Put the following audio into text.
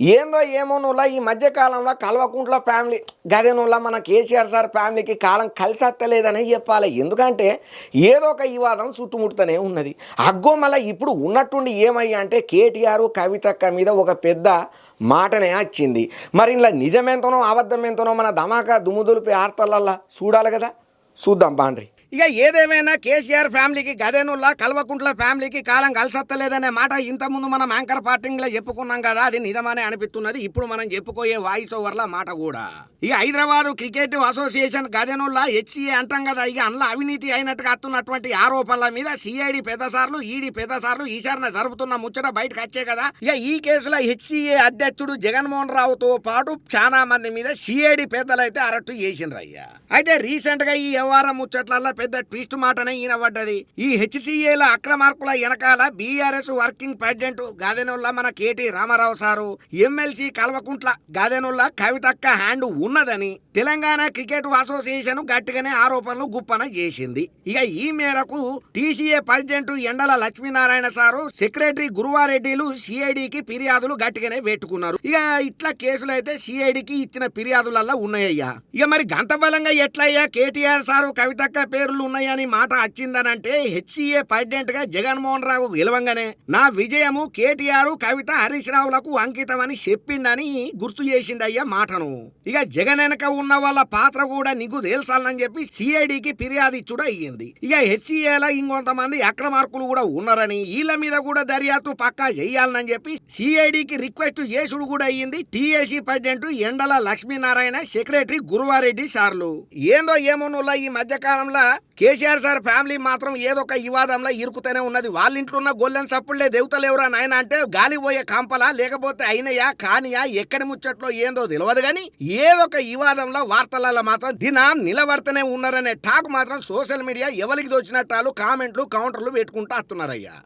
ఏందో ఏమో నువ్వులా ఈ మధ్య కాలంలో కల్వకుంట్ల ఫ్యామిలీ గదే నువ్వులా మన కేసీఆర్ సార్ ఫ్యామిలీకి కాలం కలిసి వస్తలేదని చెప్పాలి. ఎందుకంటే ఏదో ఒక వివాదం చుట్టుముడుతూనే ఉన్నది. అగ్గో మళ్ళీ ఇప్పుడు ఉన్నట్టుండి ఏమయ్యా అంటే కేటీఆర్ కవితక్క మీద ఒక పెద్ద మాటనే వచ్చింది. మరి ఇలా నిజమెంతనో అబద్ధం ఎంతనో మన ధమాకా దుమ్ముదులిపి ఆర్తలల్లా చూడాలి కదా? చూద్దాం బాండ్రి ఇక ఏదేమైనా కేసీఆర్ ఫ్యామిలీకి గదేనుల్లా కల్వకుంట్ల ఫ్యామిలీకి కాలం కలిసత్తలేదనే మాట ఇంతకుముందు మనం యాంకర్ పార్టింగ్లో చెప్పుకున్నాం కదా అది నిజమనే అనిపిస్తున్నది. ఇప్పుడు మనం చెప్పుకోయే వాయిస్ ఓవర్ల మాట కూడా. ఇక హైదరాబాద్ క్రికెట్ అసోసియేషన్ గదేనుల్లా హెచ్సిఏ అంటాం కదా ఇక అందులో అవినీతి అయినట్టుగా అత్తున్నటువంటి ఆరోపణల మీద సిఐడి పెద్దసార్లు ఈడీ పెద్దసార్లు ఈసారిన జరుపుతున్న ముచ్చట బయటకు వచ్చే కదా. ఇక ఈ కేసులో హెచ్సిఏ అధ్యక్షుడు జగన్మోహన్ రావుతో పాటు చాలా మంది మీద సిఐడి పెద్దలైతే అరెస్టు చేసిండ్రు అయితే రీసెంట్గా ఈ వ్యవహారం ముచ్చట్లల్లో పెద్ద ట్విస్ట్ మాటనే ఈయన ఈ హెచ్సిఏల అక్రమార్కుల వెనకాల బీఆర్ఎస్ వర్కింగ్ ప్రెసిడెంట్ గాదెనుల్లా మన KT Ramarao sir. MLC Kalvakuntla గాదెనుల్లా కవితక్క హ్యాండ్ ఉన్నదని తెలంగాణ క్రికెట్ అసోసియేషన్ గట్టిగానే ఆరోపణలు గుప్పన చేసింది. ఇక ఈ మేరకు TCA president Endala Lakshminarayana sir secretary గురువారెడ్డిలు సిఐడికి ఫిర్యాదులు గట్టిగానే పెట్టుకున్నారు. ఇక ఇట్లా కేసులు అయితే సిఐడికి ఇచ్చిన ఫిర్యాదులల్లా ఉన్నాయ్యా ఇక మరి గంత బలంగా ఎట్లయ్యా కేటీఆర్ సారు కవితక్క పేరు పేర్లు ఉన్నాయని మాట వచ్చిందనంటే హెచ్సిఏ ప్రెసిడెంట్గా జగన్మోహన్ రావు గెలవంగానే. నా విజయము కేటీఆర్ కవిత హరీష్ రావులకు అంకితమని చెప్పిండని గుర్తు చేసిండయ్యా మాటను. ఇక జగన్ వెనక ఉన్న వాళ్ళ పాత్ర కూడా నీకు తేల్చాలని చెప్పి సిఐడికి ఫిర్యాదు ఇచ్చుడు అయ్యింది ఇక హెచ్సిఏల ఇంకొంతమంది అక్రమార్కులు కూడా ఉన్నారని వీళ్ళ మీద కూడా దర్యాప్తు పక్కా చేయాలని చెప్పి సిఐడికి రిక్వెస్ట్ చేసుడు కూడా అయ్యింది టిఎసి ప్రెసిడెంట్ ఎండల లక్ష్మీనారాయణ సెక్రటరీ గురువారెడ్డి సార్లు. ఏందో ఏమో ఈ మధ్య కాలంలో కేసీఆర్ సార్ ఫ్యామిలీ మాత్రం ఏదో ఒక వివాదంలో ఇరుకుతూనే ఉన్నది. వాళ్ళ ఇంట్లో ఉన్న గొల్లెని చప్పుడులే దేవతలేవురా నాయన అంటే గాలి పోయే కాంపలా లేకపోతే అయినయా కానియా ఎక్కడి ముచ్చట్లో ఏందో తెలియదు కానీ ఏదో ఒక వివాదంలో వార్తలలో మాత్రం దినం నిలబడుతూనే ఉన్నారనే టాక్ మాత్రం సోషల్ మీడియా ఎవరికి దోచినట్టాలు కామెంట్లు కౌంటర్లు పెట్టుకుంటూ వస్తున్నారయ్యా.